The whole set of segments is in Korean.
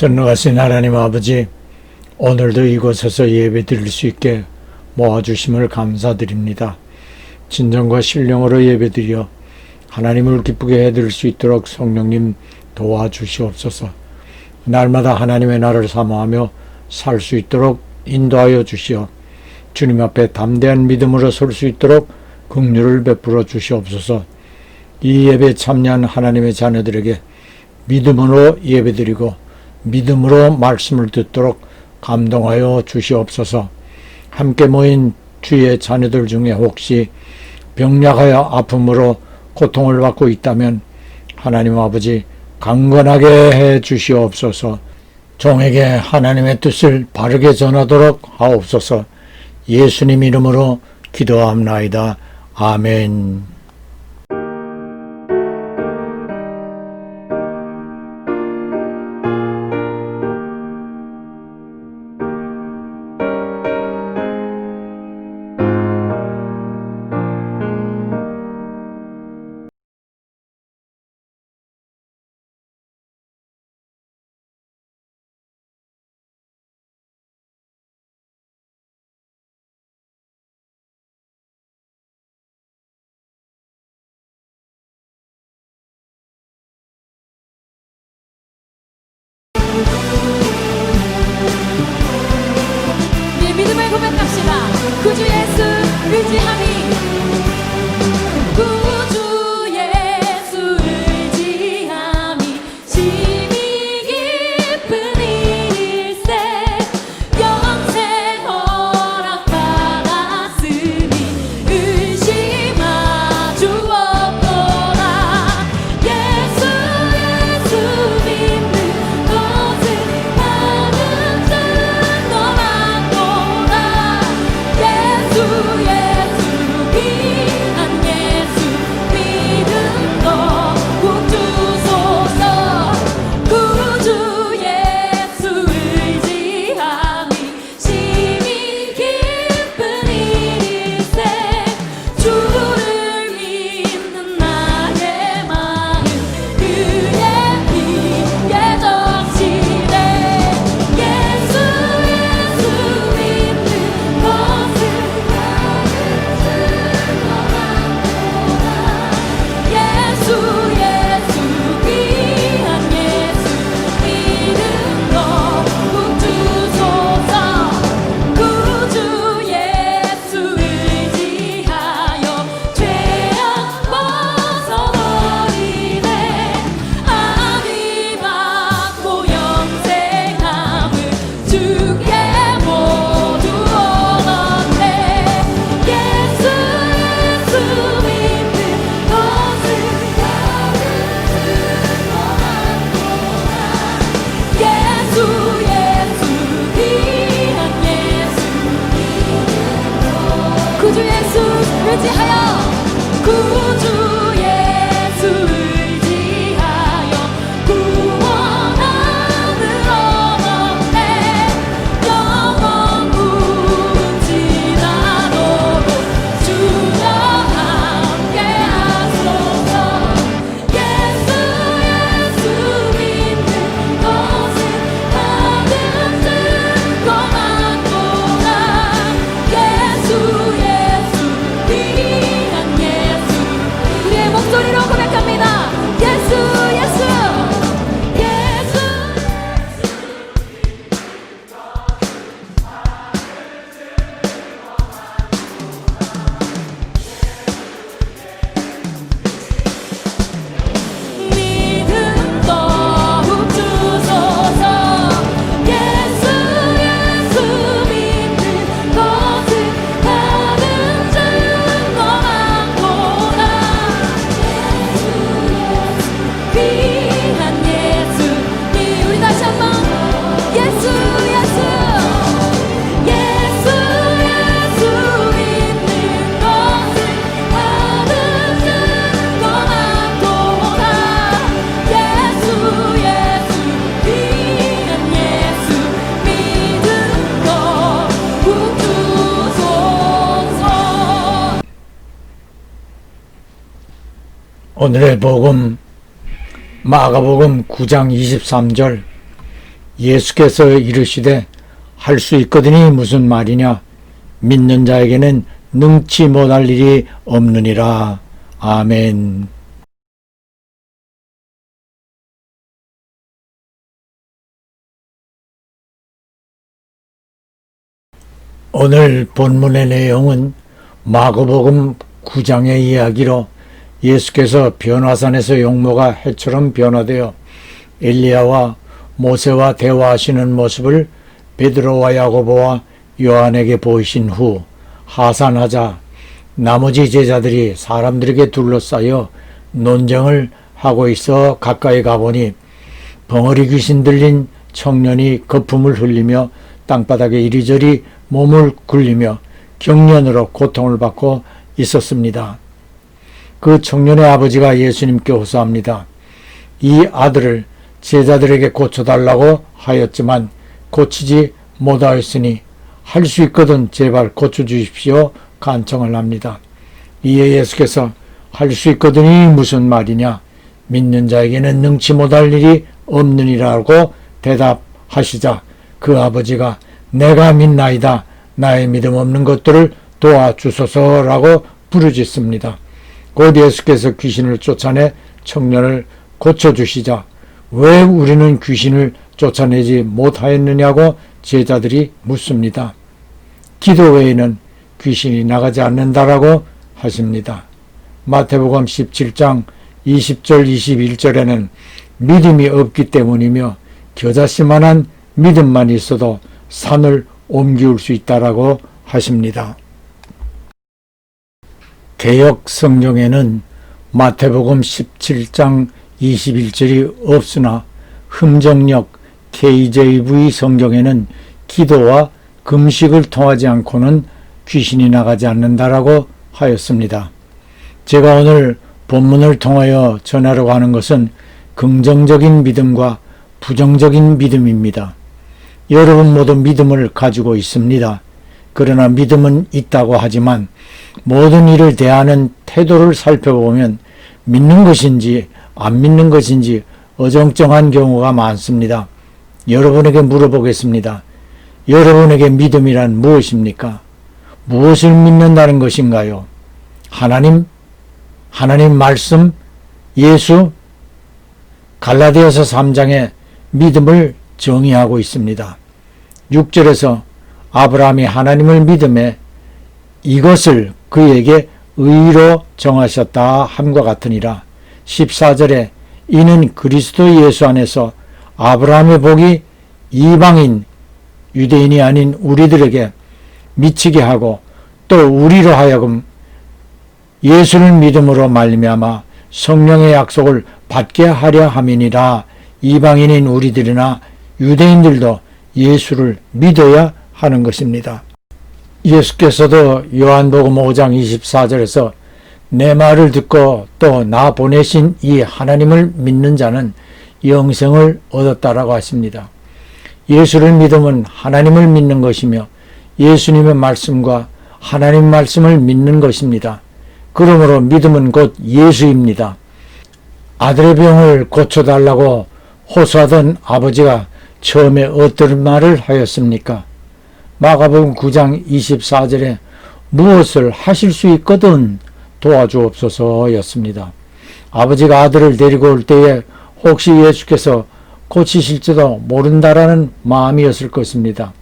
전능하신 하나님 아버지, 오늘도 이곳에서 예배 드릴 수 있게 모아주심을 감사드립니다. 진정과 신령으로 예배 드려 하나님을 기쁘게 해드릴 수 있도록 성령님 도와주시옵소서. 날마다 하나님의 날을 사모하며 살 수 있도록 인도하여 주시어 주님 앞에 담대한 믿음으로 설 수 있도록 긍휼을 베풀어 주시옵소서. 이 예배에 참여한 하나님의 자녀들에게 믿음으로 예배드리고 믿음으로 말씀을 듣도록 감동하여 주시옵소서. 함께 모인 주의 자녀들 중에 혹시 병약하여 아픔으로 고통을 받고 있다면 하나님 아버지 강건하게 해 주시옵소서. 종에게 하나님의 뜻을 바르게 전하도록 하옵소서. 예수님 이름으로 기도함나이다. 아멘. 오늘의 복음 마가복음 9장 23절. 예수께서 이르시되 할 수 있거든이 무슨 말이냐? 믿는 자에게는 능치 못할 일이 없느니라. 아멘. 오늘 본문의 내용은 마고복음 9장의 이야기로 예수께서 변화산에서 용모가 해처럼 변화되어 엘리야와 모세와 대화하시는 모습을 베드로와 야고보와 요한에게 보이신 후 하산하자 나머지 제자들이 사람들에게 둘러싸여 논쟁을 하고 있어 가까이 가보니 벙어리 귀신 들린 청년이 거품을 흘리며 땅바닥에 이리저리 몸을 굴리며 경련으로 고통을 받고 있었습니다. 그 청년의 아버지가 예수님께 호소합니다. 이 아들을 제자들에게 고쳐달라고 하였지만 고치지 못하였으니 할 수 있거든 제발 고쳐주십시오 간청을 합니다. 이에 예수께서 할 수 있거든이 무슨 말이냐 믿는 자에게는 능치 못할 일이 없느니라고 대답하시자 그 아버지가 내가 믿나이다 나의 믿음 없는 것들을 도와주소서라고 부르짖습니다. 곧 예수께서 귀신을 쫓아내 청년을 고쳐주시자 왜 우리는 귀신을 쫓아내지 못하였느냐고 제자들이 묻습니다. 기도 외에는 귀신이 나가지 않는다라고 하십니다. 마태복음 17장 20절 21절에는 믿음이 없기 때문이며 겨자씨만한 믿음만 있어도 산을 옮기울 수 있다라고 하십니다. 개혁 성경에는 마태복음 17장 21절이 없으나 흠정력 KJV 성경에는 기도와 금식을 통하지 않고는 귀신이 나가지 않는다라고 하였습니다. 제가 오늘 본문을 통하여 전하려고 하는 것은 긍정적인 믿음과 부정적인 믿음입니다. 여러분 모두 믿음을 가지고 있습니다. 그러나 믿음은 있다고 하지만 모든 일을 대하는 태도를 살펴보면 믿는 것인지 안 믿는 것인지 어정쩡한 경우가 많습니다. 여러분에게 물어보겠습니다. 여러분에게 믿음이란 무엇입니까? 무엇을 믿는다는 것인가요? 하나님, 하나님 말씀, 예수, 갈라디아서 3장에 믿음을 정의하고 있습니다. 6절에서 아브라함이 하나님을 믿음에 이것을 그에게 의로 정하셨다 함과 같으니라. 14절에 이는 그리스도 예수 안에서 아브라함의 복이 이방인 유대인이 아닌 우리들에게 미치게 하고 또 우리로 하여금 예수를 믿음으로 말미암아 성령의 약속을 받게 하려 함이니라 이방인인 우리들이나 유대인들도 예수를 믿어야 하는 것입니다. 예수께서도 요한복음 5장 24절에서 내 말을 듣고 또 나 보내신 이 하나님을 믿는 자는 영생을 얻었다라고 하십니다. 예수를 믿으면 하나님을 믿는 것이며 예수님의 말씀과 하나님 말씀을 믿는 것입니다. 그러므로 믿음은 곧 예수입니다. 아들의 병을 고쳐달라고 호소하던 아버지가 처음에 어떤 말을 하였습니까? 마가복음 9장 24절에 무엇을 하실 수 있거든 도와주옵소서였습니다. 아버지가 아들을 데리고 올 때에 혹시 예수께서 고치실지도 모른다라는 마음이었을 것입니다.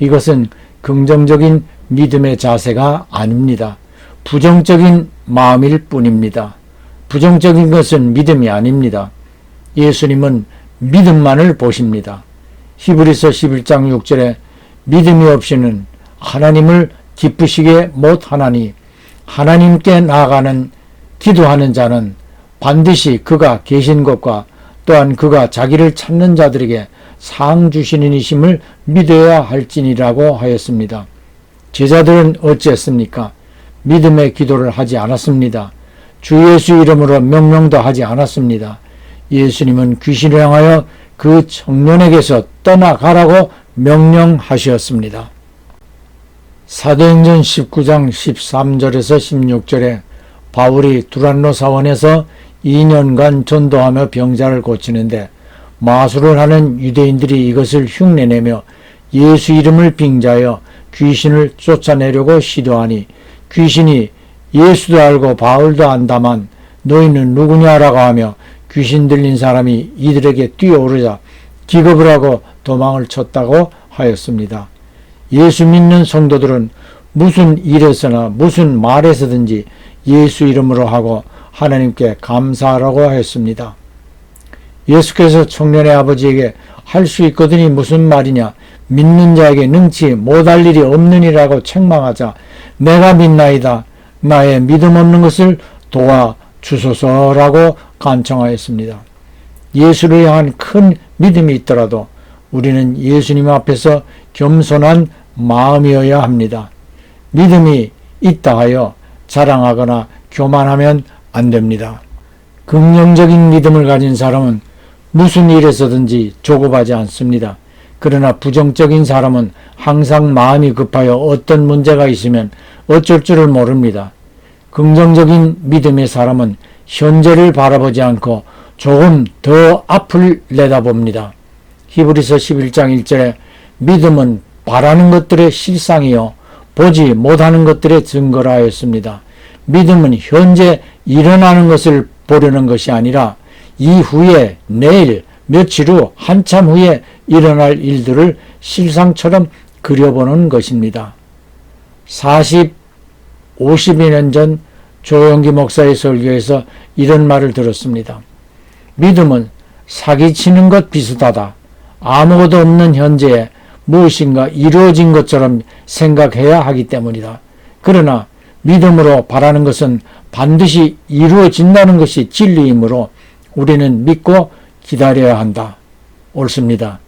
이것은 긍정적인 믿음의 자세가 아닙니다. 부정적인 마음일 뿐입니다. 부정적인 것은 믿음이 아닙니다. 예수님은 믿음만을 보십니다. 히브리서 11장 6절에 믿음이 없이는 하나님을 기쁘시게 못하나니 하나님께 나아가는 기도하는 자는 반드시 그가 계신 것과 또한 그가 자기를 찾는 자들에게 상 주시는 이심을 믿어야 할지니라고 하였습니다. 제자들은 어찌했습니까? 믿음의 기도를 하지 않았습니다. 주 예수 이름으로 명령도 하지 않았습니다. 예수님은 귀신을 향하여 그 청년에게서 떠나가라고 명령하셨습니다. 사도행전 19장 13절에서 16절에 바울이 두란노 사원에서 2년간 전도하며 병자를 고치는데 마술을 하는 유대인들이 이것을 흉내내며 예수 이름을 빙자하여 귀신을 쫓아내려고 시도하니 귀신이 예수도 알고 바울도 안다만 너희는 누구냐라고 하며 귀신 들린 사람이 이들에게 뛰어오르자 기겁을 하고 도망을 쳤다고 하였습니다. 예수 믿는 성도들은 무슨 일에서나 무슨 말에서든지 예수 이름으로 하고 하나님께 감사하라고 했습니다. 예수께서 청년의 아버지에게 할 수 있거든이 무슨 말이냐 믿는 자에게 능치 못할 일이 없느니라고 책망하자 내가 믿나이다 나의 믿음 없는 것을 도와 주소서라고 간청하였습니다. 예수를 향한 큰 믿음이 있더라도 우리는 예수님 앞에서 겸손한 마음이어야 합니다. 믿음이 있다 하여 자랑하거나 교만하면 안 됩니다. 긍정적인 믿음을 가진 사람은 무슨 일에서든지 조급하지 않습니다. 그러나 부정적인 사람은 항상 마음이 급하여 어떤 문제가 있으면 어쩔 줄을 모릅니다. 긍정적인 믿음의 사람은 현재를 바라보지 않고 조금 더 앞을 내다봅니다. 히브리서 11장 1절에 믿음은 바라는 것들의 실상이요 보지 못하는 것들의 증거라 하였습니다. 믿음은 현재 일어나는 것을 보려는 것이 아니라 이후에 내일 며칠 후 한참 후에 일어날 일들을 실상처럼 그려보는 것입니다. 40, 50여 년전 조영기 목사의 설교에서 이런 말을 들었습니다. 믿음은 사기치는 것 비슷하다. 아무것도 없는 현재에 무엇인가 이루어진 것처럼 생각해야 하기 때문이다. 그러나 믿음으로 바라는 것은 반드시 이루어진다는 것이 진리이므로 우리는 믿고 기다려야 한다. 옳습니다.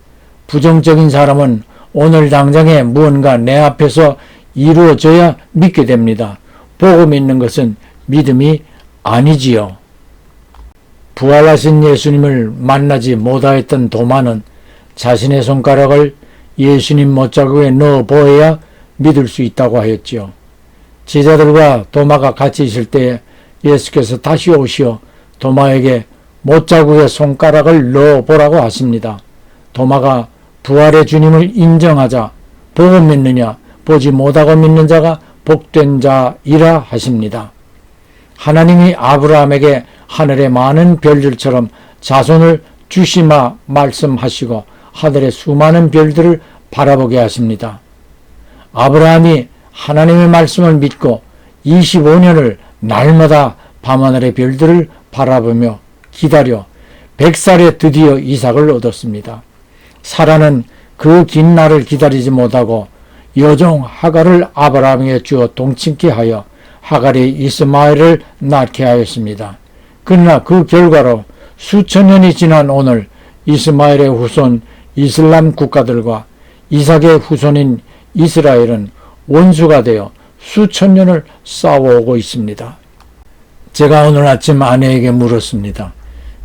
부정적인 사람은 오늘 당장에 무언가 내 앞에서 이루어져야 믿게 됩니다. 보고 믿는 것은 믿음이 아니지요. 부활하신 예수님을 만나지 못하였던 도마는 자신의 손가락을 예수님 못자국에 넣어 보아야 믿을 수 있다고 하였지요. 제자들과 도마가 같이 있을 때에 예수께서 다시 오시어 도마에게 못자국에 손가락을 넣어 보라고 하십니다. 도마가 부활의 주님을 인정하자 보고 믿느냐 보지 못하고 믿는 자가 복된 자이라 하십니다. 하나님이 아브라함에게 하늘의 많은 별들처럼 자손을 주시마 말씀하시고 하늘의 수많은 별들을 바라보게 하십니다. 아브라함이 하나님의 말씀을 믿고 25년을 날마다 밤하늘의 별들을 바라보며 기다려 100살에 드디어 이삭을 얻었습니다. 사라는 그 긴 날을 기다리지 못하고 여종 하갈을 아브라함에게 주어 동침케 하여 하갈이 이스마엘을 낳게 하였습니다. 그러나 그 결과로 수천 년이 지난 오늘 이스마엘의 후손 이슬람 국가들과 이삭의 후손인 이스라엘은 원수가 되어 수천 년을 싸워오고 있습니다. 제가 오늘 아침 아내에게 물었습니다.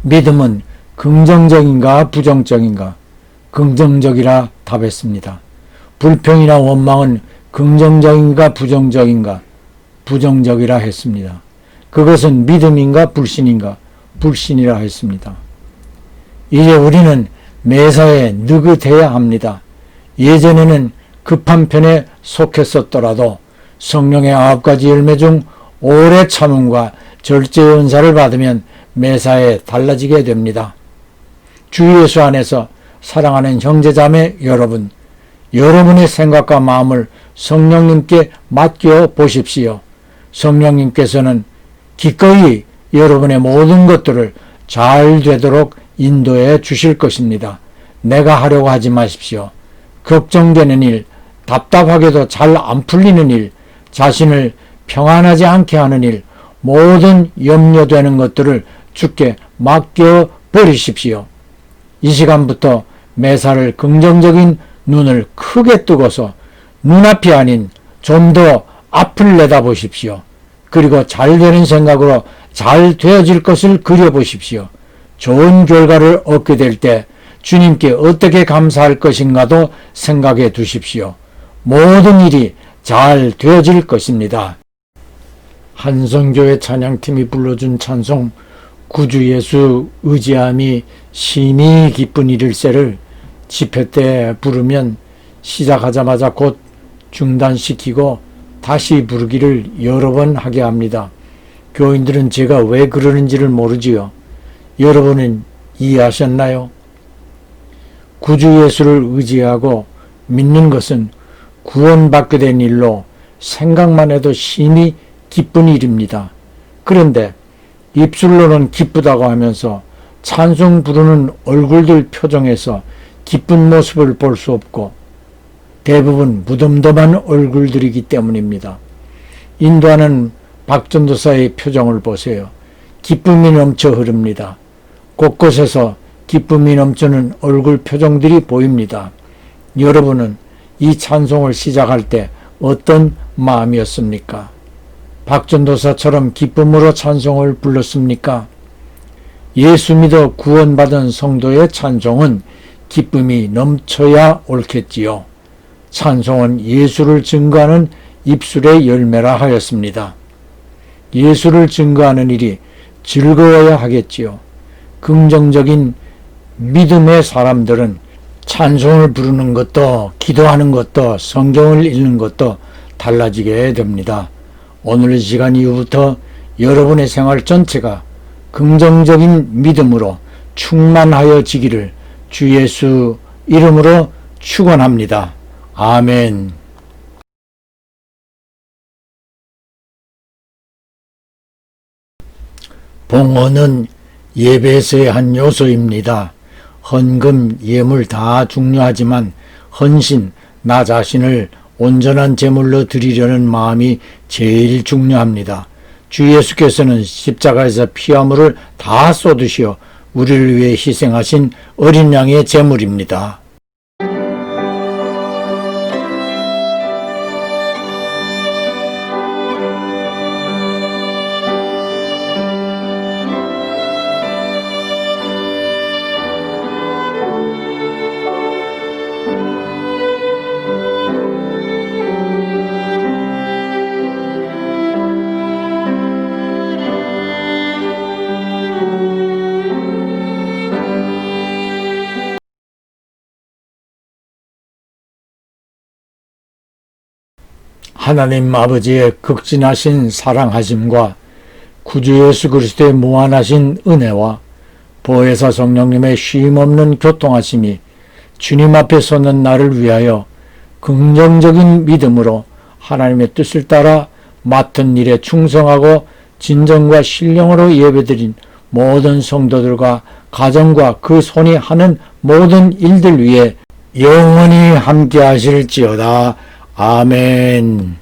믿음은 긍정적인가 부정적인가? 긍정적이라 답했습니다. 불평이나 원망은 긍정적인가 부정적인가? 부정적이라 했습니다. 그것은 믿음인가 불신인가? 불신이라 했습니다. 이제 우리는 매사에 느긋해야 합니다. 예전에는 급한 편에 속했었더라도 성령의 아홉 가지 열매 중 오래 참음과 절제 은사를 받으면 매사에 달라지게 됩니다. 주 예수 안에서 사랑하는 형제자매 여러분, 여러분의 생각과 마음을 성령님께 맡겨 보십시오. 성령님께서는 기꺼이 여러분의 모든 것들을 잘 되도록 인도해 주실 것입니다. 내가 하려고 하지 마십시오. 걱정되는 일, 답답하게도 잘 안 풀리는 일, 자신을 평안하지 않게 하는 일, 모든 염려되는 것들을 주께 맡겨 버리십시오. 이 시간부터 매사를 긍정적인 눈을 크게 뜨고서 눈앞이 아닌 좀 더 앞을 내다보십시오. 그리고 잘 되는 생각으로 잘 되어질 것을 그려보십시오. 좋은 결과를 얻게 될 때 주님께 어떻게 감사할 것인가도 생각해 두십시오. 모든 일이 잘 되어질 것입니다. 한성교회 찬양팀이 불러준 찬송 구주 예수 의지함이 심히 기쁜 일일세를 집회 때 부르면 시작하자마자 곧 중단시키고 다시 부르기를 여러 번 하게 합니다. 교인들은 제가 왜 그러는지를 모르지요. 여러분은 이해하셨나요? 구주 예수를 의지하고 믿는 것은 구원받게 된 일로 생각만 해도 심히 기쁜 일입니다. 그런데 입술로는 기쁘다고 하면서 찬송 부르는 얼굴들 표정에서 기쁜 모습을 볼 수 없고 대부분 무덤덤한 얼굴들이기 때문입니다. 인도하는 박전도사의 표정을 보세요. 기쁨이 넘쳐 흐릅니다. 곳곳에서 기쁨이 넘치는 얼굴 표정들이 보입니다. 여러분은 이 찬송을 시작할 때 어떤 마음이었습니까? 박전도사처럼 기쁨으로 찬송을 불렀습니까? 예수 믿어 구원받은 성도의 찬송은 기쁨이 넘쳐야 옳겠지요. 찬송은 예수를 증거하는 입술의 열매라 하였습니다. 예수를 증거하는 일이 즐거워야 하겠지요. 긍정적인 믿음의 사람들은 찬송을 부르는 것도 기도하는 것도 성경을 읽는 것도 달라지게 됩니다. 오늘 이 시간 이후부터 여러분의 생활 전체가 긍정적인 믿음으로 충만하여 지기를 주 예수 이름으로 축원합니다. 아멘. 봉헌은 예배에서의 한 요소입니다. 헌금, 예물 다 중요하지만 헌신, 나 자신을 온전한 제물로 드리려는 마음이 제일 중요합니다. 주 예수께서는 십자가에서 피화물을 다 쏟으시어 우리를 위해 희생하신 어린 양의 제물입니다. 하나님 아버지의 극진하신 사랑하심과 구주 예수 그리스도의 무한하신 은혜와 보혜사 성령님의 쉼없는 교통하심이 주님 앞에 서는 나를 위하여 긍정적인 믿음으로 하나님의 뜻을 따라 맡은 일에 충성하고 진정과 신령으로 예배드린 모든 성도들과 가정과 그 손이 하는 모든 일들 위에 영원히 함께 하실지어다. 아멘.